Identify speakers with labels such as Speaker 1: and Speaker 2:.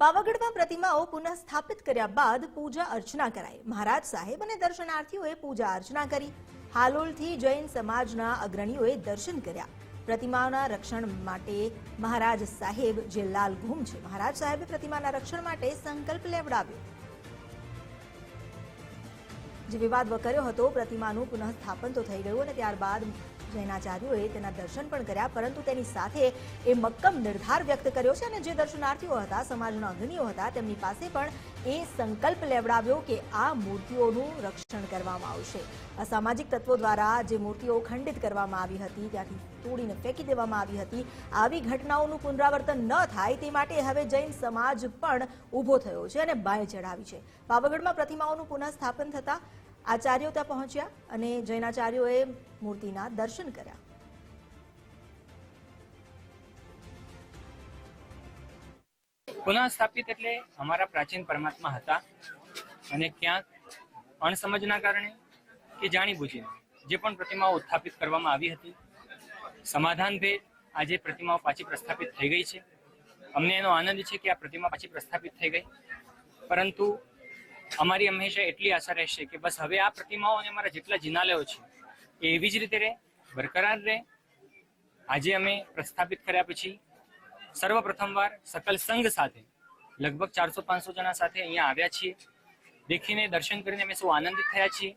Speaker 1: પાવાગઢમાં પ્રતિમાઓ પુનઃ સ્થાપિત કર્યા બાદ પૂજા અર્ચના કરાઈ. મહારાજ સાહેબ અને દર્શનાર્થીઓએ પૂજા અર્ચના કરી. હાલોલથી જૈન સમાજના અગ્રણીઓએ દર્શન કર્યા. પ્રતિમાઓના રક્ષણ માટે મહારાજ સાહેબ જે લાલ ઘૂમ છે. મહારાજ સાહેબે પ્રતિમાના રક્ષણ માટે સંકલ્પ લેવડાવ્યો. જે વિવાદ વકર્યો હતો, પ્રતિમાનું પુનઃસ્થાપન તો થઈ ગયું અને ત્યારબાદ જૈનાચાર્યોએ તેના દર્શન પણ કર્યા, પરંતુ તેની સાથે એ મક્કમ નિર્ધાર વ્યક્ત કર્યો છે અને જે દર્શનાર્થીઓ હતા, સમાજના અગ્નિઓ હતા, તેમની પાસે પણ એ સંકલ્પ લેવડાવ્યો કે આ મૂર્તિઓનું રક્ષણ કરવામાં આવશે. અસામાજિક તત્વો દ્વારા જે મૂર્તિઓ ખંડિત કરવામાં આવી હતી, ત્યાંથી તોડીને ફેંકી દેવામાં આવી હતી, આવી ઘટનાઓનું પુનરાવર્તન ન થાય તે માટે હવે જૈન સમાજ પણ ઊભો થયો છે અને બાય ચઢાવી છે. પાવાગઢમાં પ્રતિમાઓનું પુનઃ સ્થાપન થતા આચાર્યો ત્યાં પહોંચ્યા અને જૈનાચાર્યોએ મૂર્તિના દર્શન કર્યા.
Speaker 2: પુનઃ સ્થાપિત એટલે અમારા પ્રાચીન પરમાત્મા હતા અને ક્યાંક અણસમજના કારણે કે જાણી બૂજીને જે પણ પ્રતિમાઓ ઉત્થાપિત કરવામાં આવી હતી, સમાધાન ભેદ આજે પ્રતિમાઓ પાછી પ્રસ્થાપિત થઈ ગઈ છે. અમને એનો આનંદ છે કે આ પ્રતિમા પાછી પ્રસ્થાપિત થઈ ગઈ. પરંતુ અમારી હંમેશા એટલી આશા રહેશે કે બસ હવે આ પ્રતિમાઓ અને અમારા જેટલા જિનાલયો છે, એ એવી જ રીતે રહે, બરકરાર રહે. આજે અમે પ્રસ્થાપિત કર્યા પછી સર્વપ્રથમવાર સકલ સંઘ સાથે, લગભગ ચારસો પાંચસો જણા સાથે અહીંયા આવ્યા છીએ. દેખીને દર્શન કરીને અમે સૌ આનંદિત થયા છીએ.